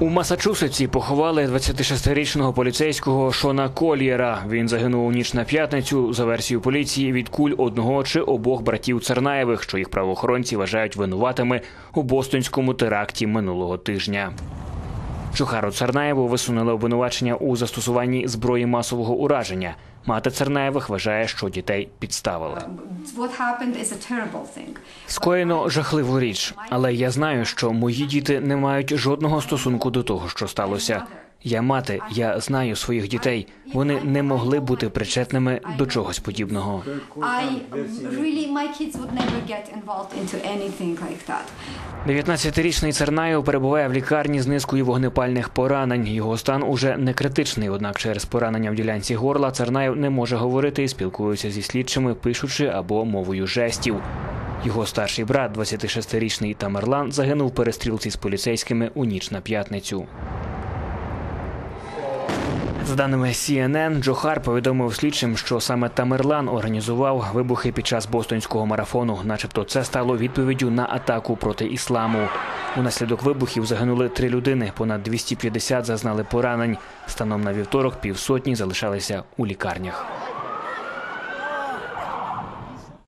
У Масачусетсі поховали 26-річного поліцейського Шона Колієра. Він загинув у ніч на п'ятницю за версією поліції від куль одного чи обох братів Цернаєвих, що їх правоохоронці вважають винуватими у бостонському теракті минулого тижня. Джохару Царнаєву висунули обвинувачення у застосуванні зброї масового ураження. Мати Царнаєвих вважає, що дітей підставили. Скоєно жахливу річ, але я знаю, що мої діти не мають жодного стосунку до того, що сталося. Я мати, я знаю своїх дітей. Вони не могли бути причетними до чогось подібного. 19-річний Цернаєв перебуває в лікарні з низкою вогнепальних поранень. Його стан уже не критичний, однак через поранення в ділянці горла Цернаєв не може говорити і спілкується зі слідчими, пишучи або мовою жестів. Його старший брат, 26-річний Тамерлан, загинув в перестрілці з поліцейськими у ніч на п'ятницю. За даними CNN, Джохар повідомив слідчим, що саме Тамерлан організував вибухи під час бостонського марафону, начебто це стало відповіддю на атаку проти ісламу. Унаслідок вибухів загинули три людини, понад 250 зазнали поранень. Станом на вівторок півсотні залишалися у лікарнях.